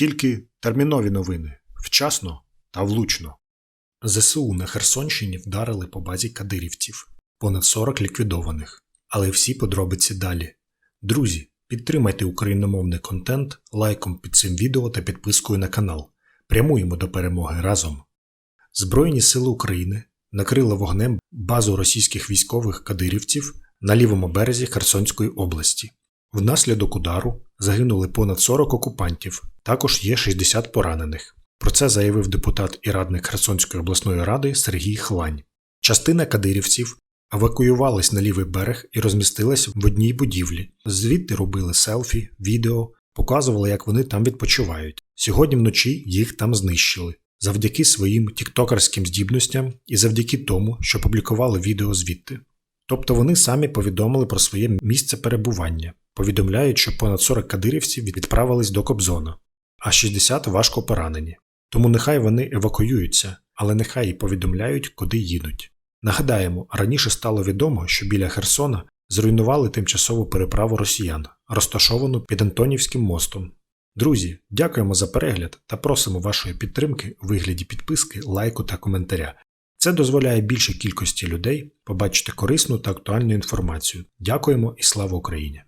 Тільки термінові новини вчасно та влучно. ЗСУ на Херсонщині вдарили по базі кадирівців, понад 40 ліквідованих. Але всі подробиці далі. Друзі, підтримайте україномовний контент лайком під цим відео та підпискою на канал. Прямуємо до перемоги разом. Збройні сили України накрили вогнем базу російських військових кадирівців на лівому березі Херсонської області. Внаслідок удару загинули понад 40 окупантів, також є 60 поранених. Про це заявив депутат і радник Херсонської обласної ради Сергій Хлань. Частина кадирівців евакуювались на лівий берег і розмістилась в одній будівлі. Звідти робили селфі, відео, показували, як вони там відпочивають. Сьогодні вночі їх там знищили. Завдяки своїм тіктокерським здібностям і завдяки тому, що публікували відео звідти. Тобто вони самі повідомили про своє місце перебування, повідомляють, що понад 40 кадирівців відправились до Кобзона, а 60 важко поранені. Тому нехай вони евакуюються, але нехай і повідомляють, куди їдуть. Нагадаємо, раніше стало відомо, що біля Херсона зруйнували тимчасову переправу росіян, розташовану під Антонівським мостом. Друзі, дякуємо за перегляд та просимо вашої підтримки у вигляді підписки, лайку та коментаря. Це дозволяє більшій кількості людей побачити корисну та актуальну інформацію. Дякуємо і слава Україні!